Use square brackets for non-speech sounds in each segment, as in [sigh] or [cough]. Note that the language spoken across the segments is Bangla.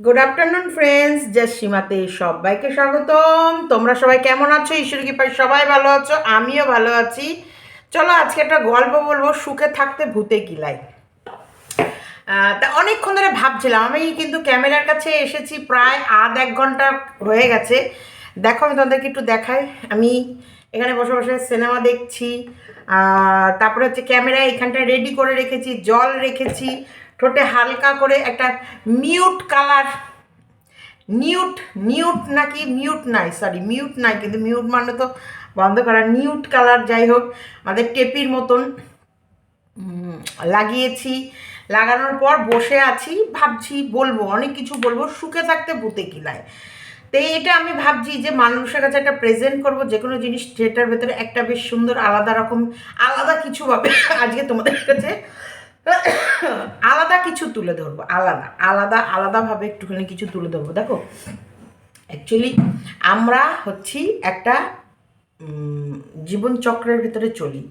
গুড আফটারনুন ফ্রেন্ডস জাস্ট সীমাতে সবাইকে স্বাগতম। তোমরা সবাই কেমন আছো? ঈশ্বর কি পাই সবাই ভালো আছো, আমিও ভালো আছি। চলো আজকে একটা গল্প বলব, সুখে থাকতে ভূতে কিলাই তা অনেকক্ষণ ধরে ভাবছিলাম, আমি কিন্তু ক্যামেরার কাছে এসেছি প্রায় আধ এক ঘণ্টা হয়ে গেছে। দেখো, আমি তোমাদেরকে একটু দেখাই। আমি এখানে বসে বসে সিনেমা দেখছি তারপরে হচ্ছে ক্যামেরা এখানটা রেডি করে রেখেছি, জল রেখেছি ঠোঁটে হালকা করে একটা মিউট কালার, নিউট নিউট নাকি মিউট নাই সরি মিউট নাই, কিন্তু মিউট মানে তো বন্ধ করা নিউট কালার যাই হোক, আমাদের টেপির মতন লাগিয়েছি। লাগানোর পর বসে আছি, ভাবছি বলব, অনেক কিছু বলব, সুখে থাকতে ভূতে কিলায় তো এটা আমি ভাবছি যে মানুষের কাছে একটা প্রেজেন্ট করব, যে কোনো জিনিস যেটার ভেতরে একটা বেশ সুন্দর আলাদা রকম, আলাদা কিছু ভাবে আজকে তোমাদের কাছে [coughs] আলাদা কিছু তুলে ধরবো, আলাদা আলাদা, আলাদাভাবে একটুখানি কিছু তুলে ধরবো। দেখো অ্যাকচুয়ালি আমরা হচ্ছি একটা জীবন চক্রের ভিতরে চলি।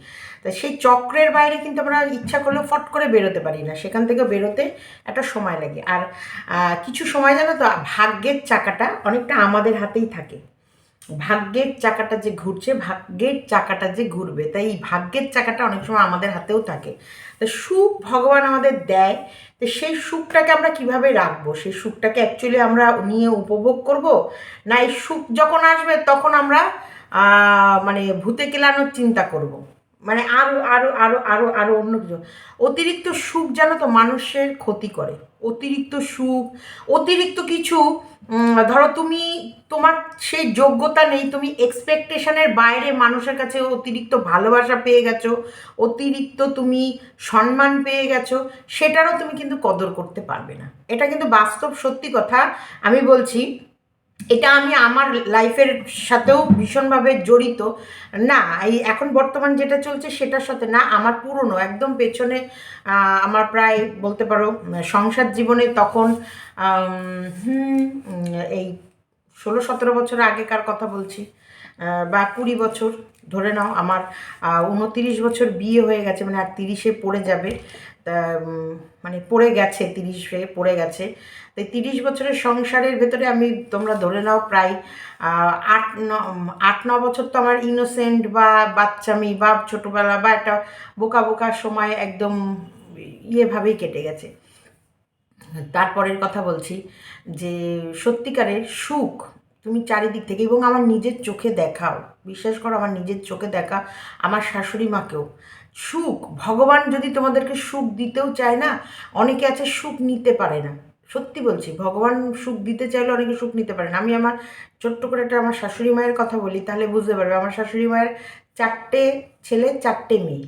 তা সেই চক্রের বাইরে কিন্তু আমরা ইচ্ছা করলেও ফট করে বেরোতে পারি না। সেখান থেকে বেরোতে একটা সময় লাগে। আর কিছু সময় জানো তো, ভাগ্যের চাকাটা অনেকটা আমাদের হাতেই থাকে। ভাগ্যের চাকাটা যে ঘুরছে, ভাগ্যের চাকাটা যে ঘুরবে, তাই এই ভাগ্যের চাকাটা অনেক সময় আমাদের হাতেও থাকে। তো সুখ ভগবান আমাদের দেয়, তো সেই সুখটাকে আমরা কীভাবে রাখব? সেই সুখটাকে অ্যাকচুয়ালি আমরা নিয়ে উপভোগ করব? না এই সুখ যখন আসবে তখন আমরা মানে ভূতে কেলানোর চিন্তা করব। মানে আরও আরও আরও আরও আরও অন্য কিছু। অতিরিক্ত সুখ যেন তো মানুষের ক্ষতি করে। অতিরিক্ত সুখ, অতিরিক্ত কিছু ধরো তুমি, তোমার সেই যোগ্যতা নেই, তুমি এক্সপেকটেশনের বাইরে মানুষের কাছে অতিরিক্ত ভালোবাসা পেয়ে গেছো, অতিরিক্ত তুমি সম্মান পেয়ে গেছো, সেটারও তুমি কিন্তু কদর করতে পারবে না। এটা কিন্তু বাস্তব সত্যি কথা। আমি বলছি এটা আমি আমার লাইফের সাথেও ভীষণভাবে জড়িত। না, এই এখন বর্তমান যেটা চলছে সেটার সাথে না, আমার পুরনো, একদম পেছনে আমার প্রায় বলতে পারো, সংসার জীবনে তখন এই ষোলো সতেরো বছর আগেকার কথা বলছি বা কুড়ি বছর ধরে নাও, আমার উনতিরিশ বছর বিয়ে হয়ে গেছে মানে আর তিরিশে পড়ে যাবে। মানে পড়ে গেছে, তিরিশে পড়ে গেছে। তো এই তিরিশ বছরের সংসারের ভেতরে আমি, তোমরা ধরে নাও প্রায় আট, ন আট, ন বছর তো আমার ইনোসেন্ট বা বাচ্চামি বা ছোটোবেলা বা একটা বোকা বোকা সময় একদম ইয়েভাবেই কেটে গেছে। তারপরের কথা বলছি যে, সত্যিকারের সুখ তুমি চারিদিক থেকে এবং আমার নিজের চোখে দেখাও। বিশ্বাস করো, আমার নিজের চোখে দেখা, আমার শাশুড়ি মাকেও। সুখ, ভগবান যদি তোমাদেরকে সুখ দিতেও চায় না, অনেকে আছে সুখ নিতে পারে না। সত্যি বলছি, ভগবান সুখ দিতে চাইলে অনেকে সুখ নিতে পারে না। আমি আমার ছোট্ট করে একটা আমার শাশুড়ি মায়ের কথা বলি, তাহলে বুঝতে পারবে। আমার শাশুড়ি মায়ের চারটে ছেলে, চারটে মেয়ে।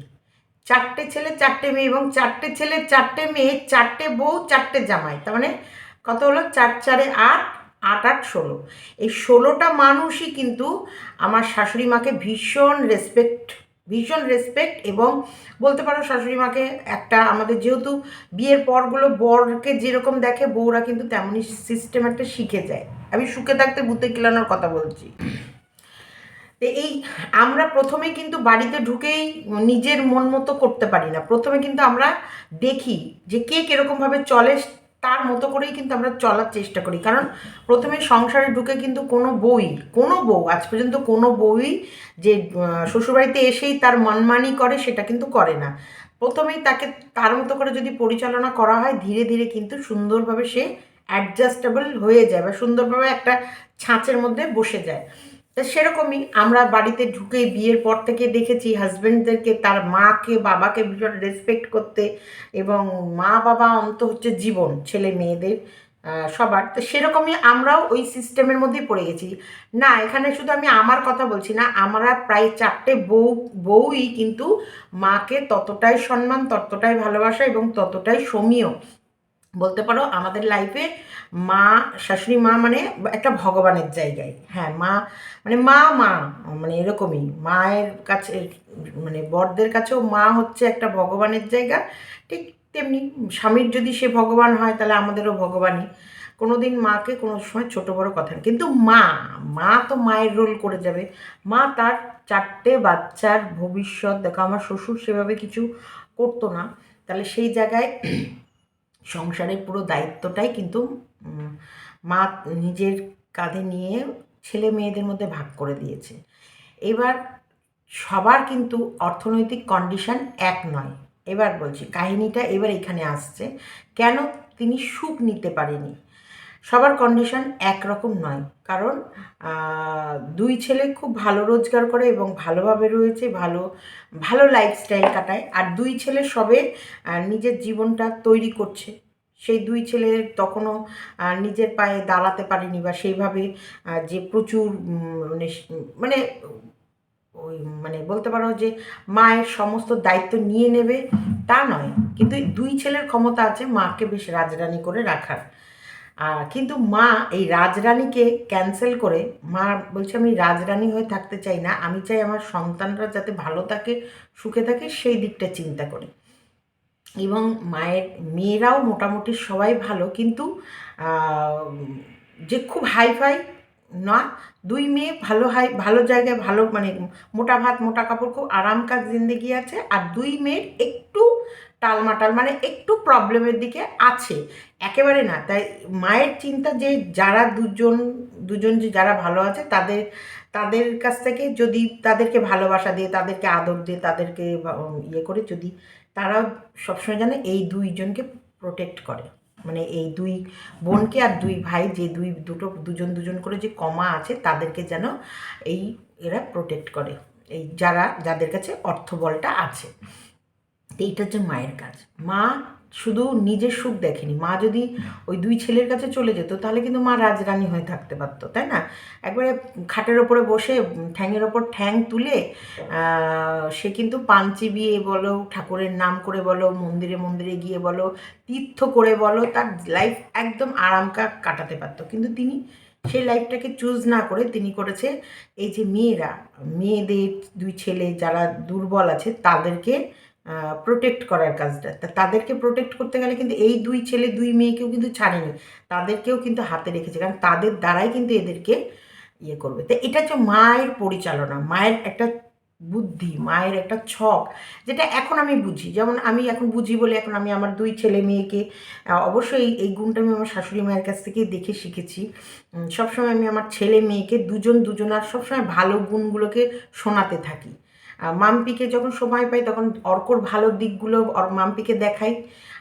চারটে ছেলে, চারটে মেয়ে এবং চারটে ছেলে, চারটে মেয়ে, চারটে বউ, চারটে জামাই। তার মানে কত হলো? চার, চারে আট আট আট, ষোলো। এই ষোলোটা মানুষই কিন্তু আমার শাশুড়ি মাকে ভীষণ রেসপেক্ট ভীষণ রেসপেক্ট এবং বলতে পারো শাশুড়ি মাকে একটা আমাদের যেহেতু বিয়ের পরগুলো বরকে যেরকম দেখে বউরা কিন্তু তেমনই সিস্টেম একটা শিখে যায়। আমি সুখে থাকতে ভূতে কিলানোর কথা বলছি। তো এই আমরা প্রথমে কিন্তু বাড়িতে ঢুকেই নিজের মন মতো করতে পারি না। প্রথমে কিন্তু আমরা দেখি যে কে কীরকমভাবে চলে তার মতো করেই কিন্তু আমরা চলার চেষ্টা করি। কারণ প্রথমে সংসারে ঢুকে কিন্তু কোনো বই, কোনো বউ, আজ পর্যন্ত কোনো বউই যে শ্বশুরবাড়িতে এসেই তার মনমানি করে সেটা কিন্তু করে না। প্রথমেই তাকে তার মতো করে যদি পরিচালনা করা হয়, ধীরে ধীরে কিন্তু সুন্দরভাবে সে অ্যাডজাস্টেবল হয়ে যায় বা সুন্দরভাবে একটা ছাঁচের মধ্যে বসে যায়। তা সেরকমই আমরা বাড়িতে ঢুকে বিয়ের পর থেকে দেখেছি হাজব্যান্ডদেরকে তার মাকে, বাবাকে ভীষণ রেসপেক্ট করতে এবং মা, বাবা অন্ত হচ্ছে জীবন, ছেলে মেয়েদের সবার। তো সেরকমই আমরাও ওই সিস্টেমের মধ্যেই পড়ে গেছি। না, এখানে শুধু আমি আমার কথা বলছি না, আমরা প্রায় চারটে বউ, বউই কিন্তু মাকে ততটাই সম্মান, ততটাই ভালোবাসা এবং ততটাই সমীয় বলতে পারো, আমাদের লাইফে মা, শাশুড়ি মা মানে একটা ভগবানের জায়গায়। হ্যাঁ মা মানে মা মা মানে এরকমই। মায়ের কাছে মানে বরদের কাছেও মা হচ্ছে একটা ভগবানের জায়গা। ঠিক তেমনি স্বামীর যদি সে ভগবান হয়, তাহলে আমাদেরও ভগবানই। কোনো দিন মাকে কোনো সময় ছোট বড় কথা কিন্তু মা মা তো মায়ের রোল করে যাবে। মা তার চারটে বাচ্চার ভবিষ্যৎ, দেখো আমার শ্বশুর সেভাবে কিছু করতো না। তাহলে সেই জায়গায় সংসারের পুরো দায়িত্বটাই কিন্তু মা নিজের কাঁধে নিয়ে ছেলে মেয়েদের মধ্যে ভাগ করে দিয়েছে। এবার সবার কিন্তু অর্থনৈতিক কন্ডিশন এক নয়। এবার বলছি, কাহিনীটা এবার এখানে আসছে। কেন তিনি সুখ নিতে পারেনি? সবার কন্ডিশন একরকম নয়। কারণ দুই ছেলে খুব ভালো রোজগার করে এবং ভালোভাবে রয়েছে, ভালো ভালো লাইফস্টাইল কাটায়। আর দুই ছেলে সবে নিজের জীবনটা তৈরি করছে। সেই দুই ছেলে তখনও নিজের পায়ে দাঁড়াতে পারেনি বা সেইভাবে যে প্রচুর মানে মানে ওই মানে বলতে পারো যে মায়ের সমস্ত দায়িত্ব নিয়ে নেবে, তা নয়। কিন্তু দুই ছেলের ক্ষমতা আছে মাকে বেশ রাজরানী করে রাখার। কিন্তু মা এই রাজরানীকে ক্যান্সেল করে, মা বলছে, আমি রাজরানী হয়ে থাকতে চাই না। আমি চাই আমার সন্তানরা যাতে ভালো থাকে, সুখে থাকে, সেই দিকটা চিন্তা করে। এবং মায়ের, মেয়েরাও মোটামুটি সবাই ভালো, কিন্তু যে খুব হাইফাই না, দুই মেয়ে ভালো হাই, ভালো জায়গায়, ভালো মানে মোটা ভাত, মোটা কাপড়, খুব আরাম কাজ জিন্দেগি আছে, আর দুই মেয়ের একটু টালমাটাল মানে একটু প্রবলেমের দিকে আছে। একেবারে না, তাই মায়ের চিন্তা যে যারা দুজন দুজন যে যারা ভালো আছে, তাদের তাদের কাছ থেকে যদি তাদেরকে ভালোবাসা দিয়ে, তাদেরকে আদর দিয়ে, তাদেরকে ইয়ে করে যদি তারা সবসময় জানে এই দুইজনকে প্রোটেক্ট করে। মানে এই দুই বোনকে আর দুই ভাই, যে দুই, দুটো, দুজন দুজন করে যে কমা আছে, তাদেরকে যেন এই এরা প্রোটেক্ট করে। এই যারা, যাদের কাছে অর্থবলটা আছে। এইটা হচ্ছে মায়ের কাজ। মা শুধু নিজের সুখ দেখেনি। মা যদি ওই দুই ছেলের কাছে চলে যেত, তাহলে কিন্তু মা রাজরানী হয়ে থাকতে পারতো, তাই না? একবারে খাটের ওপরে বসে ঠ্যাংয়ের ওপর ঠ্যাং তুলে সে কিন্তু পান চিবিয়ে বলো, ঠাকুরের নাম করে বলো, মন্দিরে মন্দিরে গিয়ে বলো, তীর্থ করে বলো, তার লাইফ একদম আরাম কা- কাটাতে পারতো। কিন্তু তিনি সেই লাইফটাকে চুজ না করে তিনি করেছে এই যে মেয়েরা, মেয়েদের দুই ছেলে যারা দুর্বল আছে, তাদেরকে প্রোটেক্ট করার কাজটা। তা তাদেরকে প্রোটেক্ট করতে গেলে কিন্তু এই দুই ছেলে, দুই মেয়েকেও কিন্তু ছাড়েনি। তাদেরকেও কিন্তু হাতে রেখেছে, কারণ তাদের দ্বারাই কিন্তু এদেরকে ইয়ে করবে। তো এটা হচ্ছে মায়ের পরিচালনা, মায়ের একটা বুদ্ধি, মায়ের একটা ছক, যেটা এখন আমি বুঝি। যেমন আমি এখন বুঝি বলে এখন আমি আমার দুই ছেলে মেয়েকে অবশ্যই এই গুণটা আমি আমার শাশুড়ি মায়ের কাছ থেকে দেখে শিখেছি। সবসময় আমি আমার ছেলে মেয়েকে দুজন দুজনার সবসময় ভালো গুণগুলোকে শোনাতে থাকি। মাম্পিকে যখন সময় পাই, তখন অর্কর ভালো দিকগুলো মাম্পিকে দেখাই।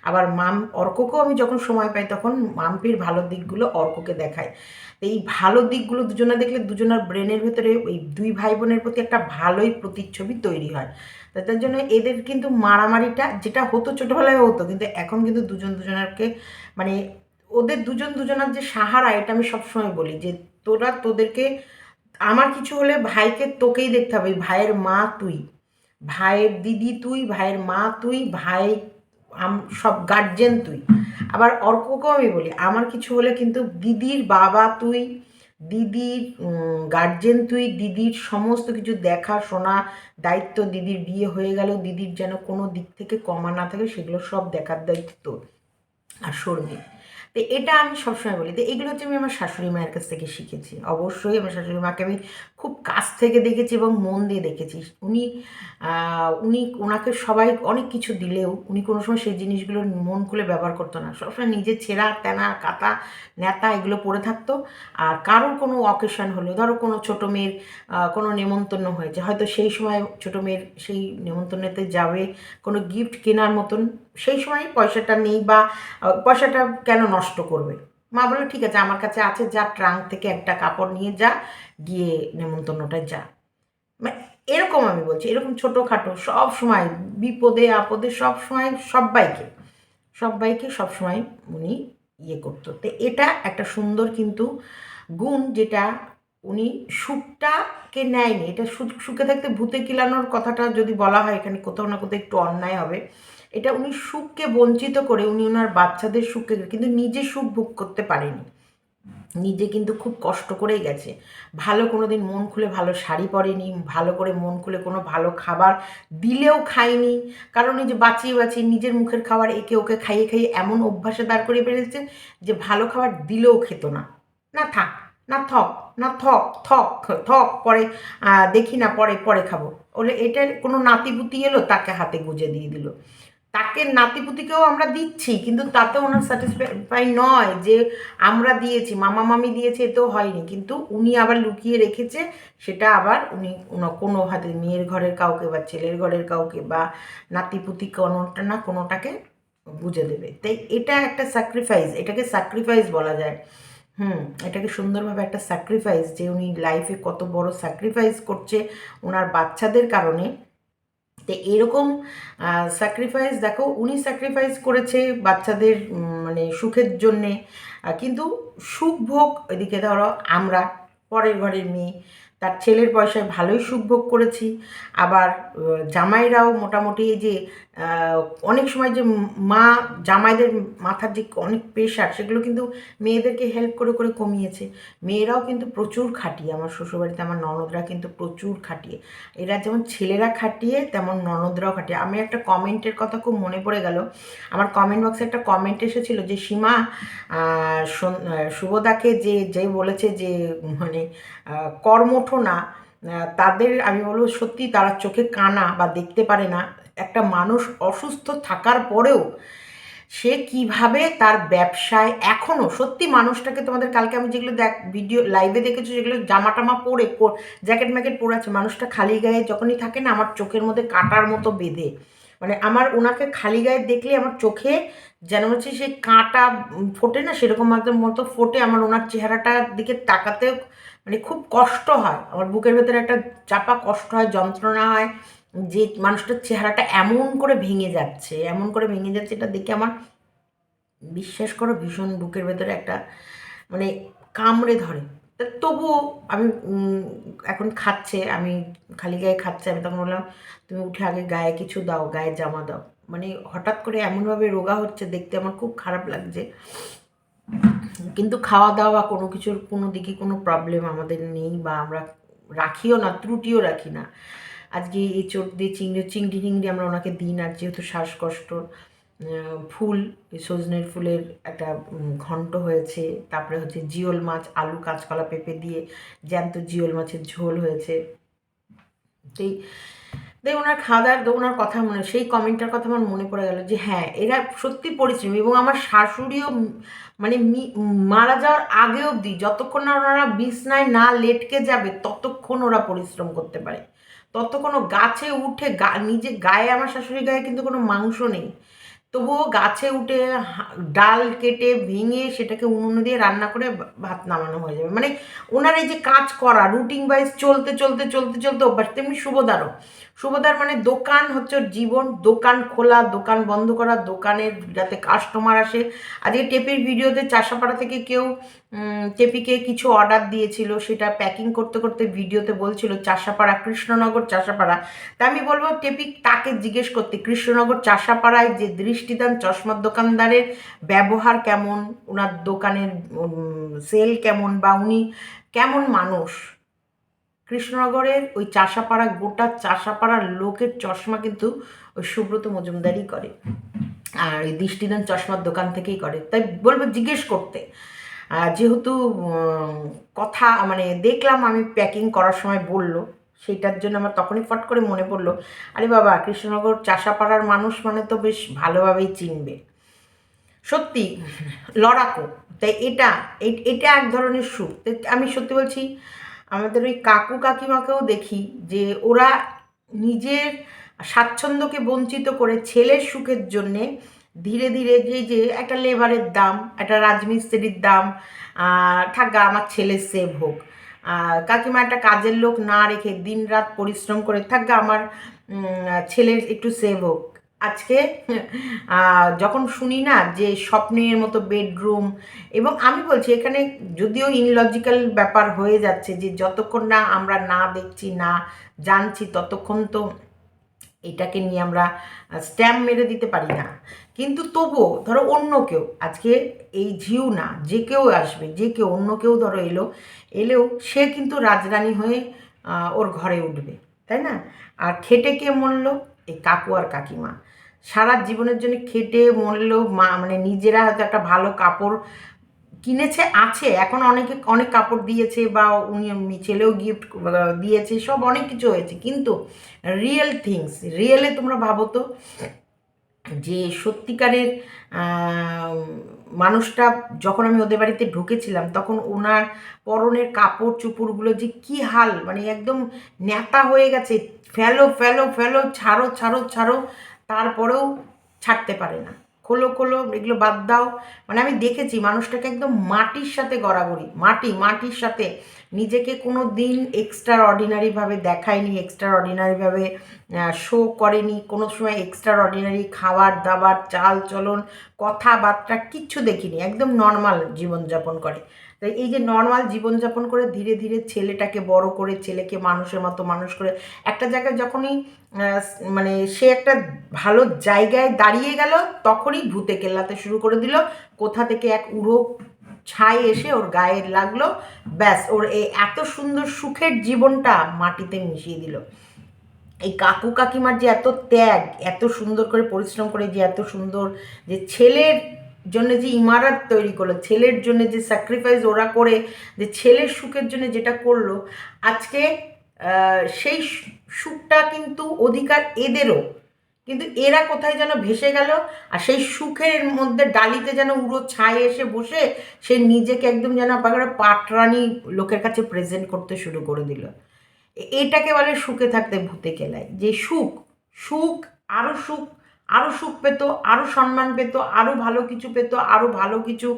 আবার মাম, অর্ককেও আমি যখন সময় পাই, তখন মাম্পির ভালো দিকগুলো অর্ককে দেখাই। তো এই ভালো দিকগুলো দুজনে দেখলে দুজনের ব্রেনের ভেতরে ওই দুই ভাই বোনের প্রতি একটা ভালোই প্রতিচ্ছবি তৈরি হয়। তার জন্য এদের কিন্তু মারামারিটা যেটা হতো ছোটোবেলায় হতো, কিন্তু এখন কিন্তু দুজন দুজনেরকে মানে ওদের দুজন দুজনের যে সাহারা, এটা আমি সবসময় বলি যে তোরা তোদেরকে আমার কিছু হলে ভাইকে তোকেই দেখতে হবে, ভাইয়ের মা তুই, ভাইয়ের দিদি তুই, ভাইয়ের মা তুই, ভাই সব গার্জেন তুই। আবার অর্ককেও আমি বলি, আমার কিছু হলে কিন্তু দিদির বাবা তুই, দিদির গার্জেন তুই, দিদির সমস্ত কিছু দেখা, শোনা, দায়িত্ব, দিদির বিয়ে হয়ে গেল দিদির যেন কোনো দিক থেকে কমা না থাকে, সেগুলো সব দেখার দায়িত্ব তোর আর সরবি তো এটা আমি সবসময় বলি তো এগুলো হচ্ছে আমি আমার শাশুড়ি মায়ের কাছ থেকে শিখেছি। অবশ্যই আমার শাশুড়ি মাকে আমি খুব কাছ থেকে দেখেছি এবং মন দিয়ে দেখেছি। উনি উনি ওনাকে সবাই অনেক কিছু দিলেও উনি কোনো সময় সেই জিনিসগুলো মন খুলে ব্যবহার করতো না। সবসময় নিজের ছেঁড়া, তেনা কাতা নেতা এগুলো পরে থাকতো। আর কারোর কোনো অকেশন হলো, ধরো কোনো ছোটো মেয়ের কোনো নেমন্তন্ন হয়েছে, হয়তো সেই সময় ছোটো মেয়ের সেই নেমন্তন্নতে যাবে, কোনো গিফট কেনার মতন, সেই সময় পয়সাটা নেই বা পয়সাটা কেন নষ্ট করবে? মা বলে ঠিক আছে, আমার কাছে আছে, যা, ট্রাঙ্ক থেকে একটা কাপড় নিয়ে যা, গিয়ে নেমন্তন্নটায় যা। মানে এরকম আমি বলছি, এরকম ছোটোখাটো, সব সময়, বিপদে, আপদে, সব সময় সবাইকে সবাইকে সব সময় উনি ইয়ে করতো। তো এটা একটা সুন্দর কিন্তু গুণ যেটা উনি সুখটাকে নেয়নি। এটা সুখে থাকতে ভূতে কিলানোর কথাটা যদি বলা হয়, এখানে কোথাও না কোথাও একটু অন্যায় হবে। এটা উনি সুখকে বঞ্চিত করে, উনি ওনার বাচ্চাদের সুখকে, কিন্তু নিজে সুখ ভোগ করতে পারেনি। নিজে কিন্তু খুব কষ্ট করেই গেছে। ভালো কোনো দিন মন খুলে ভালো শাড়ি পরেনি, ভালো করে মন খুলে কোনো ভালো খাবার দিলেও খায়নি। কারণ এই যে বাঁচিয়ে বাঁচিয়ে নিজের মুখের খাবার একে ওকে খাইয়ে খাইয়ে এমন অভ্যাসে দাঁড় করিয়ে ফেলেছে যে ভালো খাবার দিলেও খেত না। না থাক, না থক না থক থক থক, পরে দেখি না, পরে পরে খাব। ওলে এটার কোনো নাতিপুতি এলো? তাকে হাতে গুজে দিয়ে দিল। তাকে নাতিপুতিকেও আমরা দিচ্ছি, কিন্তু তাতে ওনার স্যাটিসফাই নয় যে আমরা দিয়েছি, মামা মামি দিয়েছে এতেও হয়নি। কিন্তু উনি আবার লুকিয়ে রেখেছে, সেটা আবার উনি কোনো হাতে, মেয়ের ঘরের কাউকে বা ছেলের ঘরের কাউকে বা নাতিপুতি কোনোটা না কোনোটাকে বুঝে দেবে। তাই এটা একটা স্যাক্রিফাইস এটাকে স্যাক্রিফাইস বলা যায়। হুম, এটাকে সুন্দরভাবে একটা স্যাক্রিফাইস যে উনি লাইফে কত বড় স্যাক্রিফাইস করছে ওনার বাচ্চাদের কারণে। তো এরকম স্যাক্রিফাইস দেখো উনি স্যাক্রিফাইস করেছে বাচ্চাদের মানে সুখের জন্যে। কিন্তু সুখ ভোগ, এদিকে ধরো আমরা, পরের ঘরের মেয়ে তার ছেলের পয়সায় ভালোই সুখভোগ করেছি। আবার জামাইরাও মোটামুটি এই যে অনেক সময় যে মা, জামাইদের মাথার যে অনেক প্রেশার সেগুলো কিন্তু মেয়েদেরকে হেল্প করে করে কমিয়েছে। মেয়েরাও কিন্তু প্রচুর খাটিয়ে, আমার শ্বশুরবাড়িতে আমার ননদরা কিন্তু প্রচুর খাটিয়ে। এরা যেমন ছেলেরা খাটিয়ে, তেমন ননদরাও খাটিয়ে। আমি একটা কমেন্টের কথা খুব মনে পড়ে গেল। আমার কমেন্ট বক্সে একটা কমেন্ট এসেছিল যে, সীমা শুভদাকে যে যে বলেছে যে মানে কর্মঠ না তাদের আমি বলব সত্যি তারা চোখে কানা বা দেখতে পারে না। একটা মানুষ অসুস্থ থাকার পরেও সে কীভাবে তার ব্যবসায় এখনও সত্যি মানুষটাকে তোমাদের কালকে আমি যেগুলো দেখ ভিডিও লাইভে দেখেছ, যেগুলো জামা টামা পরে জ্যাকেট ম্যাকেট পরে আছে, মানুষটা খালি গায়ে যখনই থাকে না, আমার চোখের মধ্যে কাটার মতো বেঁধে। মানে আমার ওনাকে খালি গায়ে দেখলে আমার চোখে যেন হচ্ছে সেই কাঁটা ফোটে না, সেরকম মতো ফোটে, আমার ওনার চেহারাটার দিকে তাকাতে মানে খুব কষ্ট হয়। আমার বুকের ভেতরে একটা চাপা কষ্ট হয়, যন্ত্রণা হয়, যে মানুষটার চেহারাটা এমন করে ভেঙে যাচ্ছে, এমন করে ভেঙে যাচ্ছে, এটা দেখে আমার বিশ্বাস করো ভীষণ বুকের ভেতরে একটা মানে কামড়ে ধরে। তবুও আমি এখন খাচ্ছে, আমি খালি গায়ে খাচ্ছে, আমি তখন বললাম, তুমি উঠে আগে গায়ে কিছু দাও, গায়ে জামা দাও। মানে হঠাৎ করে এমনভাবে রোগা হচ্ছে, দেখতে আমার খুব খারাপ লাগছে। কিন্তু খাওয়া দাওয়া কোনো কিছুর কোনো দিকে কোনো প্রবলেম আমাদের নেই বা আমরা রাখিও না, ত্রুটিও রাখি না। আজকে এই চোট দিয়ে চিংড়ি চিংড়ি টিংড়ি আমরা ওনাকে দিই না, যেহেতু শ্বাসকষ্ট ফুল সজনের ফুলের একটা ঘন্ট হয়েছে, তারপরে হচ্ছে জিওল মাছ, আলু, কাঁচকলা পেঁপে দিয়ে জ্যান্ত জিওল মাছের ঝোল হয়েছে। সেই দেখ ওনার খাওয়া দাওয়ার ওনার কথা মনে, সেই কমেন্টটার কথা আমার মনে পড়ে গেল যে হ্যাঁ এরা সত্যি পরিশ্রমী এবং আমার শাশুড়িও মানে মারা যাওয়ার আগে অবধি যতক্ষণ না ওনারা বিছনায় না লেটকে যাবে, ততক্ষণ ওরা পরিশ্রম করতে পারে। ততক্ষণ গাছে উঠে গা, নিজে গায়ে, আমার শাশুড়ি গায়ে কিন্তু কোনো মাংস নেই। তবুও গাছে উঠে ডাল কেটে ভেঙে সেটাকে উনুনে দিয়ে রান্না করে ভাত নামানো হয়ে যাবে। মানে ওনার এই যে কাজ করা রুটিন ওয়াইজ চলতে চলতে চলতে চলতে অভ্যাস, তেমনি শুভদারও শুভদার মানে দোকান হচ্ছে জীবন, দোকান খোলা, দোকান বন্ধ করা দোকানের যাতে কাস্টমার আসে। আজকে টেপির ভিডিওতে চাষাপাড়া থেকে কেউ টেপিকে কিছু অর্ডার দিয়েছিল, সেটা প্যাকিং করতে করতে ভিডিওতে বলছিল, চাষাপাড়া, কৃষ্ণনগর চাষাপাড়া। তা আমি বলব, টেপি তাকে জিজ্ঞেস করতে, কৃষ্ণনগর চাষাপাড়ায় যে দৃষ্টিদান চশমার দোকানদারের ব্যবহার কেমন? ওনার দোকানের সেল কেমন? বা উনি কেমন মানুষ? কৃষ্ণনগরের ওই চাষাপাড়া, গোটা চাষাপাড়ার লোকের চশমা কিন্তু ওই সুব্রত মজুমদারই করে। আর এই দৃষ্টিদান চশমার দোকান থেকেই করে। তাই বলব জিজ্ঞেস করতে। যেহেতু কথা মানে দেখলাম আমি প্যাকিং করার সময় বলল সেটার জন্য আমার তখনই ফট করে মনে পড়ল, আরে বাবা, কৃষ্ণনগর চাষাপাড়ার মানুষ মানে তো বেশ ভালোভাবেই চিনবে। সত্যি, লড়াকো। তাই এটা এটা এক ধরনের সুখ। আমি সত্যি বলছি আমাদের ওই কাকু কাকিমাকেও দেখি যে ওরা নিজের স্বাচ্ছন্দ্যকে বঞ্চিত করে ছেলের সুখের জন্যে ধীরে ধীরে যে যে একটা লেবারের দাম, একটা রাজমিস্ত্রির দাম থাকা আমার ছেলের সেভ হোক। কাকিমা একটা কাজের লোক না রেখে দিন রাত পরিশ্রম করে থাকা আমার ছেলের একটু সেভ হোক। আজকে যখন শুনি না যে স্বপ্নের মতো বেডরুম, এবং আমি বলছি এখানে যদিও ইনলজিক্যাল ব্যাপার হয়ে যাচ্ছে যে যতক্ষণ না আমরা না দেখছি, না জানছি, ততক্ষণ তো এটাকে নিয়ে আমরা স্ট্যাম্প মেরে দিতে পারি না। কিন্তু তবুও ধরো অন্য কেউ, আজকে এই ঝিউ না, যে কেউ আসবে, যে কেউ, অন্য কেউ ধরো এলো, এলেও সে কিন্তু রাজরানী হয়ে ওর ঘরে উঠবে, তাই না? আর খেটে কে মরল? এই কাকু আর কাকিমা। সারা জীবনের জন্য খেটে মরলো মা মানে নিজেরা হয়তো একটা ভালো কাপড় কিনেছে, আছে। এখন অনেকে, অনেক কাপড় দিয়েছে বা উনি উনি ছেলেও গিফট দিয়েছে, সব অনেক কিছু হয়েছে। কিন্তু রিয়েল থিংস রিয়েলে তোমরা ভাবো তো যে সত্যিকারের মানুষটা যখন আমি ওদের বাড়িতে ঢুকেছিলাম, তখন ওনার পরনের কাপড় চোপড়গুলো যে কি হাল মানে একদম ন্যাতা হয়ে গেছে। ফেলো ফেলো ফেলো, ছাড়ো ছাড়ো ছাড়ো। তারপরেও ছাড়তে পারে না। খোলো খোলো, এগুলো বাদ দাও। মানে আমি দেখেছি মানুষটাকে একদম মাটির সাথে গড়াগড়ি, মাটি, মাটির সাথে। নিজেকে কোনো দিন এক্সট্রা অর্ডিনারিভাবে দেখায়নি এক্সট্রা অর্ডিনারিভাবে শো করেনি। কোনো সময় এক্সট্রা অর্ডিনারি খাবার, দাবার, চাল, চলন, কথাবার্তা কিচ্ছু দেখিনি। একদম নর্মাল জীবনযাপন করে। তো এই যে নর্মাল জীবনযাপন করে ধীরে ধীরে ছেলেটাকে বড় করে, ছেলেকে মানুষের মতো মানুষ করে, একটা জায়গায় যখনই মানে সে একটা ভালো জায়গায় দাঁড়িয়ে গেল, তখনই ভূতে কেল্লাতে শুরু করে দিল। কোথা থেকে এক উড়ো ছাই এসে ওর গায়ে লাগল, ব্যাস, ওর এই এত সুন্দর সুখের জীবনটা মাটিতে মিশিয়ে দিল। এই কাকু কাকিমার যে এত ত্যাগ, এত সুন্দর করে পরিশ্রম করে যে এত সুন্দর যে ছেলের জন্য যে ইমারত তৈরি করল, ছেলের জন্য যে স্যাক্রিফাইস ওরা করে, যে ছেলের সুখের জন্য যেটা করল, আজকে সেই সুখটা কিন্তু অধিকার এদেরও। কিন্তু এরা কোথায় যেন ভেসে গেল, আর সেই সুখের মধ্যে ডালিতে যেন উড়ো ছায় এসে বসে, সে নিজেকে একদম যেন আবার পাটরানি লোকের কাছে প্রেজেন্ট করতে শুরু করে দিল। এটাকে বলে সুখে থাকতে ভূতে কেলায়। যে সুখ সুখ আরও সুখ আরও সুখ পেত আরও সম্মান পেত আরও ভালো কিছু পেত আরও ভালো কিছু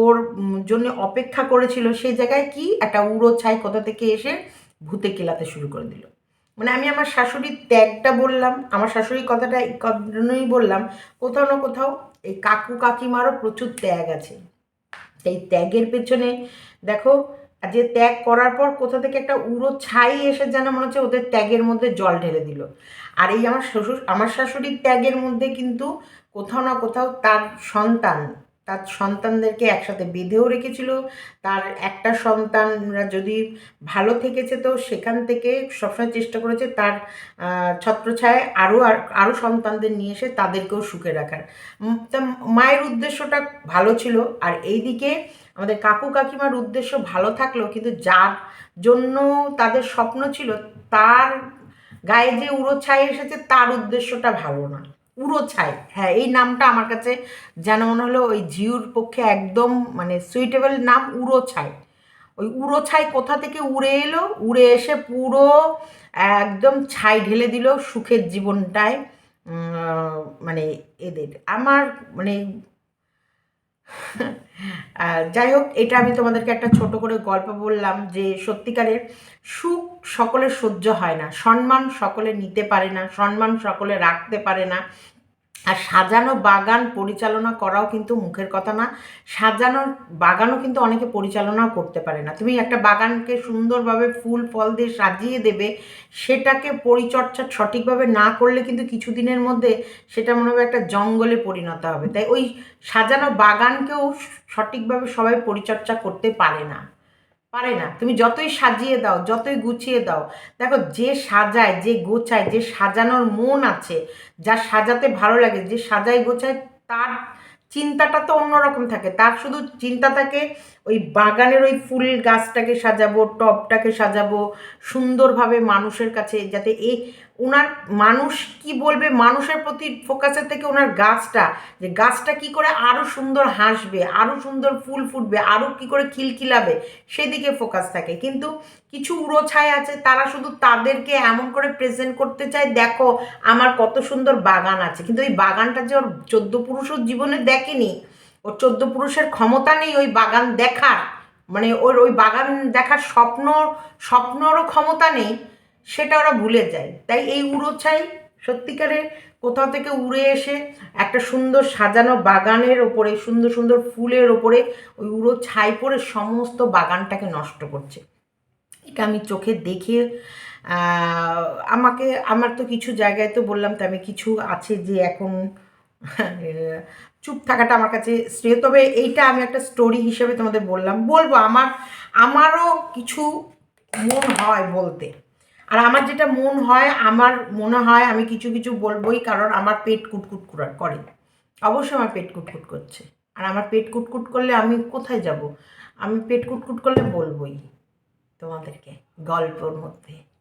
ওর জন্য অপেক্ষা করেছিল, সেই জায়গায় কি? একটা উড়ো ছাই কোথা থেকে এসে ভূতে কেলাতে শুরু করে দিল। মানে আমি আমার শাশুড়ির ত্যাগটা বললাম, আমার শাশুড়ির কথাটা এই কারণেই বললাম, কোথাও না কোথাও এই কাকু কাকিমারও প্রচুর ত্যাগ আছে। এই ত্যাগের পেছনে দেখো যে ত্যাগ করার পর কোথা থেকে একটা উড়ো ছাই এসে যেন মনে হচ্ছে ওদের ত্যাগের মধ্যে জল ঢেলে দিল। আর এই আমার শ্বশুর আমার শাশুড়ির ত্যাগের মধ্যে কিন্তু কোথাও না কোথাও তার সন্তান তার সন্তানদেরকে একসাথে বেঁধেও রেখেছিল। তার একটা সন্তানরা যদি ভালো থেকেছে তো সেখান থেকে সবসময় চেষ্টা করেছে তার আহ, ছত্রছায়ায় আরও আরও সন্তানদের নিয়ে এসে তাদেরকেও সুখে রাখার। তা মায়ের উদ্দেশ্যটা ভালো ছিল আর এইদিকে আমাদের কাকু কাকিমার উদ্দেশ্য ভালো থাকলেও কিন্তু যার জন্য তাদের স্বপ্ন ছিল তার গায়ে যে উড়ো ছাই এসেছে তার উদ্দেশ্যটা ভালো না। উড়ো ছাই হ্যাঁ এই নামটা আমার কাছে যেন মনে হলো ওই জিউর পক্ষে একদম মানে সুইটেবল নাম উড়ো ছাই। ওই উড়ো ছাই কোথা থেকে উড়ে এলো? উড়ে এসে পুরো একদম ছাই ঢেলে দিল সুখের জীবনটায় মানে এদের। আমার মানে [laughs] যাই হোক এটা আমি তোমাদেরকে একটা ছোট করে গল্প বললাম যে সত্যিকারের সুখ সকলে সহ্য হয় না, সম্মান সকলে নিতে পারে না, সম্মান সকলে রাখতে পারে না আর সাজানো বাগান পরিচালনা করাও কিন্তু মুখের কথা না। সাজানো বাগানও কিন্তু অনেকে পরিচালনাও করতে পারে না। তুমি একটা বাগানকে সুন্দরভাবে ফুল, ফল দিয়ে সাজিয়ে দেবে, সেটাকে পরিচর্চা সঠিকভাবে না করলে কিন্তু কিছুদিনের মধ্যে সেটা মনে হবে একটা জঙ্গলে পরিণত হবে। তাই ওই সাজানো বাগানকেও সঠিকভাবে সবাই পরিচর্যা করতে পারে না। পারে না। তুমি যতই সাজিয়ে দাও, যতই গুছিয়ে দাও, দেখো যে সাজায়, যে গোছায়, যে সাজানোর মন আছে, যা সাজাতে ভালো লাগে, যে সাজায় গোছায়, তার চিন্তাটা তো অন্যরকম থাকে। তার শুধু চিন্তা থাকে, ওই বাগানের ওই ফুল গাছটাকে সাজাবো টবটাকে সাজাবো, সুন্দরভাবে মানুষের কাছে যাতে এই ওনার মানুষ কি বলবে? মানুষের প্রতি ফোকাসের থেকে ওনার গাছটা, যে গাছটা কি করে আরও সুন্দর হাসবে আরও সুন্দর ফুল ফুটবে আরও কি করে খিলখিলাবে, সেদিকে ফোকাস থাকে। কিন্তু কিছু উড়ো ছায় আছে, তারা শুধু তাদেরকে এমন করে প্রেজেন্ট করতে চায়, দেখো, আমার কত সুন্দর বাগান আছে। কিন্তু ওই বাগানটা যে ওর চোদ্দ পুরুষের জীবনে দেখেনি, ওর চোদ্দ পুরুষের ক্ষমতা নেই ওই বাগান দেখার। মানে ওর ওই বাগান দেখার স্বপ্ন, স্বপ্নরও ক্ষমতা নেই। সেটা ওরা ভুলে যায়। তাই এই উড়ো ছাই সত্যিকারের কোথাও থেকে উড়ে এসে একটা সুন্দর সাজানো বাগানের ওপরে, সুন্দর সুন্দর ফুলের ওপরে ওই উড়ো ছাই পড়ে সমস্ত বাগানটাকে নষ্ট করছে। এটা আমি চোখে দেখে আমাকে, আমার তো কিছু জায়গায় তো বললাম তো আমি কিছু আছে যে এখন চুপ থাকাটা আমার কাছে শ্রেয়। তবে এইটা আমি একটা স্টোরি হিসেবে তোমাদের বললাম। বলব আমার, আমারও কিছু মন হয় বলতে। আর আমার যেটা মন হয়, আমার মনে হয় আমি কিছু কিছু বলবোই কারণ আমার পেট কুটকুট করা- অবশ্যই আমার পেট কুটকুট করছে। আর আমার পেট কুটকুট করলে আমি কোথায় যাব? আমি পেট কুটকুট করলে বলবই তোমাদেরকে গল্পর মধ্যে।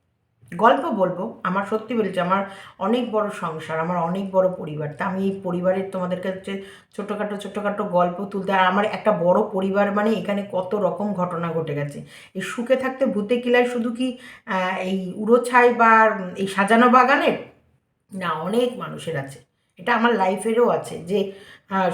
গল্প বলব, আমার সত্যি বলছি, আমার অনেক বড় সংসার, আমার অনেক বড় পরিবার। তা আমি এই পরিবারের তোমাদের কাছে ছোটোখাটো ছোটোখাটো গল্প তুলতে, আর আমার একটা বড় পরিবার মানে এখানে কত রকম ঘটনা ঘটে গেছে। এই সুখে থাকতে ভূতে কিলায় শুধু কি এই উড়োছাই বা এই সাজানো বাগানের? না, অনেক মানুষের আছে। এটা আমার লাইফেরও আছে যে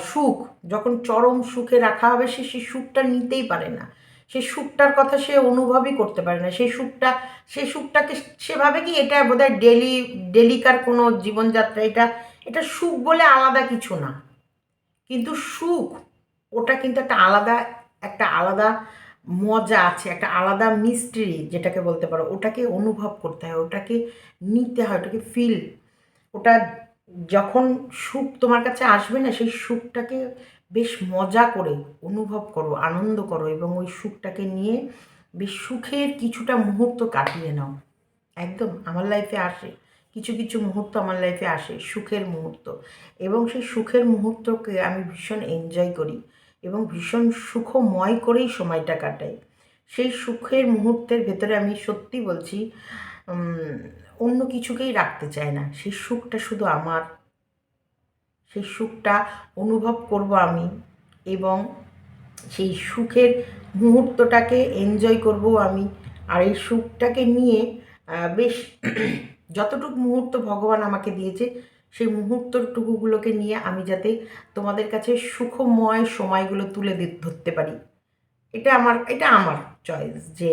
সুখ, যখন চরম সুখে রাখা হবে সে সেই সুখটা নিতেই পারে না। সেই সুখটার কথা সে অনুভবই করতে পারে না। সেই সুখটা, সেই সুখটাকে সেভাবে কি এটা বোধহয় ডেলি, ডেলিকার কোনো জীবনযাত্রা, এটা এটা সুখ বলে আলাদা কিছু না। কিন্তু সুখ, ওটা কিন্তু একটা আলাদা একটা আলাদা মজা আছে, একটা আলাদা মিস্ট্রি যেটাকে বলতে পারো। ওটাকে অনুভব করতে হয়, ওটাকে নিতে হয়, ওটাকে ফিল ওটা যখন সুখ তোমার কাছে আসবে না, সেই সুখটাকে বেশ মজা করে অনুভব করো, আনন্দ করো এবং ওই সুখটাকে নিয়ে বেশ সুখের কিছুটা মুহূর্ত কাটিয়ে নাও। একদম আমার লাইফে আসে, কিছু কিছু মুহূর্ত আমার লাইফে আসে, সুখের মুহূর্ত। এবং সেই সুখের মুহূর্তকে আমি ভীষণ এনজয় করি এবং ভীষণ সুখময় করেই সময়টা কাটাই। সেই সুখের মুহূর্তের ভেতরে আমি সত্যি বলছি অন্য কিছুকেই রাখতে চাই না। সেই সুখটা শুধু আমার সেই সুখটা অনুভব করব আমি এবং সেই সুখের মুহূর্তটাকে এনজয় করব আমি। আর এই সুখটাকে নিয়ে বেশ [clears throat] যতটুকু মুহূর্ত ভগবান আমাকে দিয়েছে, সেই মুহূর্তটুকুগুলোকে নিয়ে আমি যাতে তোমাদের কাছে সুখময় সময়গুলো তুলে ধরতে পারি। এটা আমার এটা আমার চয়েস যে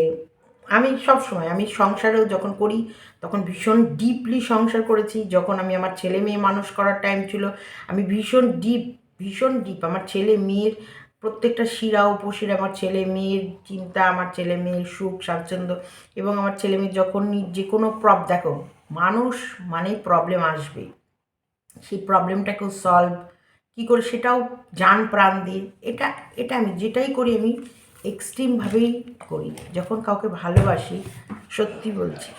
আমি সব সময়, আমি সংসারেও যখন করি, তখন ভীষণ ডিপলি সংসার করেছি। যখন আমি আমার ছেলে মেয়ে মানুষ করার টাইম ছিল, আমি ভীষণ ডিপ ভীষণ ডিপ আমার ছেলে মেয়ের প্রত্যেকটা শিরা উপশিরা, আমার ছেলে মেয়ের চিন্তা, আমার ছেলে মেয়ের সুখ, স্বাচ্ছন্দ্য এবং আমার ছেলে মেয়ের যখন যে কোনো প্রব দেখো, মানুষ মানেই প্রবলেম আসবে। সেই প্রবলেমটাকেও সলভ কী করে সেটাও জান প্রাণ দিয়ে। এটা এটা আমি যেটাই করি আমি এক্সট্রিমভাবেই করি। যখন কাউকে ভালোবাসি, সত্যি বলছি।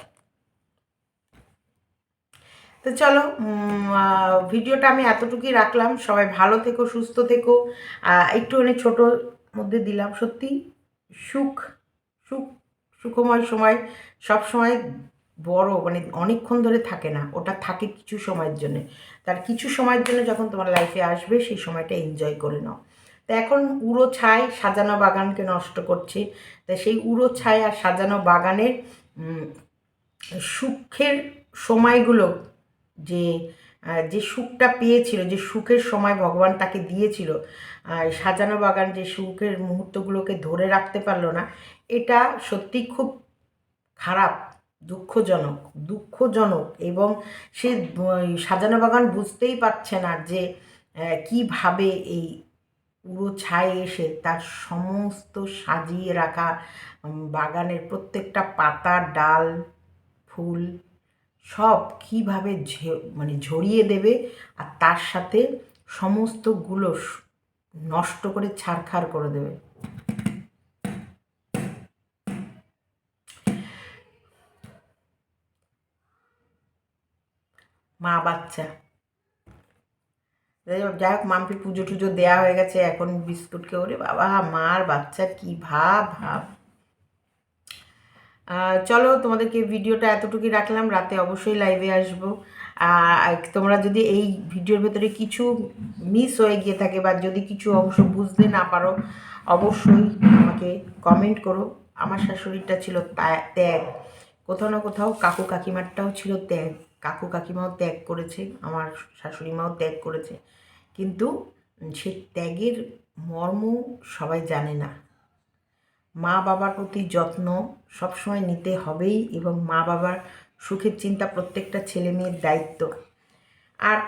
তো চলো ভিডিওটা আমি এতটুকুই রাখলাম। সবাই ভালো থেকো, সুস্থ থেকো। একটুখানি ছোটোর মধ্যে দিলাম। সত্যি সুখ সুখ, সুখময় সময় সব সময় বড় মানে অনেকক্ষণ ধরে থাকে না। ওটা থাকে কিছু সময়ের জন্য। তার কিছু সময়ের জন্য যখন তোমার লাইফে আসবে, সেই সময়টা এনজয় করে নাও। তো এখন উড়ো ছাই সাজানো বাগানকে নষ্ট করছে। তা সেই উড়ো ছাই আর সাজানো বাগানের সুখের সময়গুলো যে যে সুখটা পেয়েছিল, যে সুখের সময় ভগবান তাকে দিয়েছিল সাজানো বাগান যে সুখের মুহূর্তগুলোকে ধরে রাখতে পারল না, এটা সত্যি খুব খারাপ, দুঃখজনক দুঃখজনক এবং সে সাজানো বাগান বুঝতেই পারছে না যে কীভাবে এই পুরো ছায় এসে তার সমস্ত সাজিয়ে রাখা বাগানের প্রত্যেকটা পাতা, ডাল, ফুল সব কীভাবে মানে ঝরিয়ে দেবে আর তার সাথে সমস্তগুলো নষ্ট করে ছারখার করে দেবে। মা বাচ্চা যাই হোক মাম্পি পুজো টুজো দেওয়া হয়ে গেছে। এখন বিস্কুটকে ওরে বাবা, মার বাচ্চার কি ভাব ভাব। চলো তোমাদেরকে ভিডিওটা এতটুকুই রাখলাম, রাতে অবশ্যই লাইভে আসব। তোমরা যদি এই ভিডিওর ভেতরে কিছু মিস হয়ে গিয়ে থাকে বা যদি কিছু অবশ্য বুঝতে না পারো, অবশ্যই আমাকে কমেন্ট করো। আমার শাশুড়িটা ছিল ত্যাগ। কোথাও না কোথাও কাকু কাকিমারটাও ছিল ত্যাগ। কাকু কাকিমাও ত্যাগ করেছে, আমার শাশুড়ি মাও ত্যাগ করেছে। কিন্তু সে ত্যাগের মর্ম সবাই জানে না। মা বাবার প্রতি যত্ন সবসময় নিতে হবেই এবং মা বাবার সুখের চিন্তা প্রত্যেকটা ছেলে মেয়ের দায়িত্ব। আর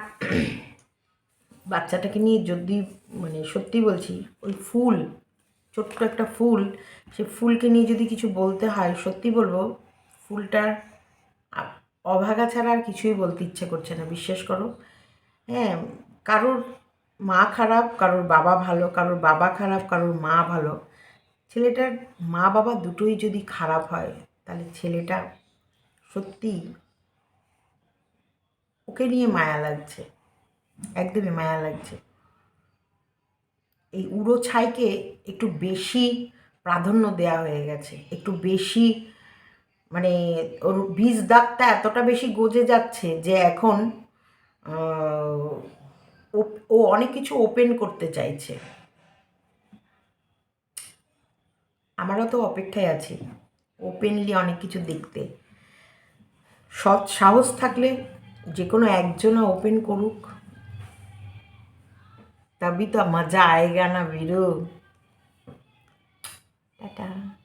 বাচ্চাটাকে নিয়ে যদি মানে সত্যি বলছি, ওই ফুল, ছোট্ট একটা ফুল, সে ফুলকে নিয়ে যদি কিছু বলতে হয়, সত্যি বলব, ফুলটার অভাগা ছাড়া আর কিছুই বলতে ইচ্ছে করছে না, বিশ্বাস করো। হ্যাঁ কারোর মা খারাপ, কারোর বাবা ভালো, কারোর বাবা খারাপ, কারোর মা ভালো। ছেলেটার মা বাবা দুটোই যদি খারাপ হয়, তাহলে ছেলেটা সত্যি ওকে নিয়ে মায়া লাগছে, একদমই মায়া লাগছে। এই উড়ো ছাইকে একটু বেশি প্রাধান্য দেওয়া হয়ে গেছে, একটু বেশি মানে ওর বীজ দাগটা এতটা বেশি গজে যাচ্ছে যে এখন ও- অনেক কিছু ওপেন করতে চাইছে। আমারও তো অপেক্ষায় আছি ওপেনলি অনেক কিছু দেখতে। সৎ সাহস থাকলে যে কোনো একজনা ওপেন করুক। তবে তো মজা আয়েগা না, বেরো। টাটা।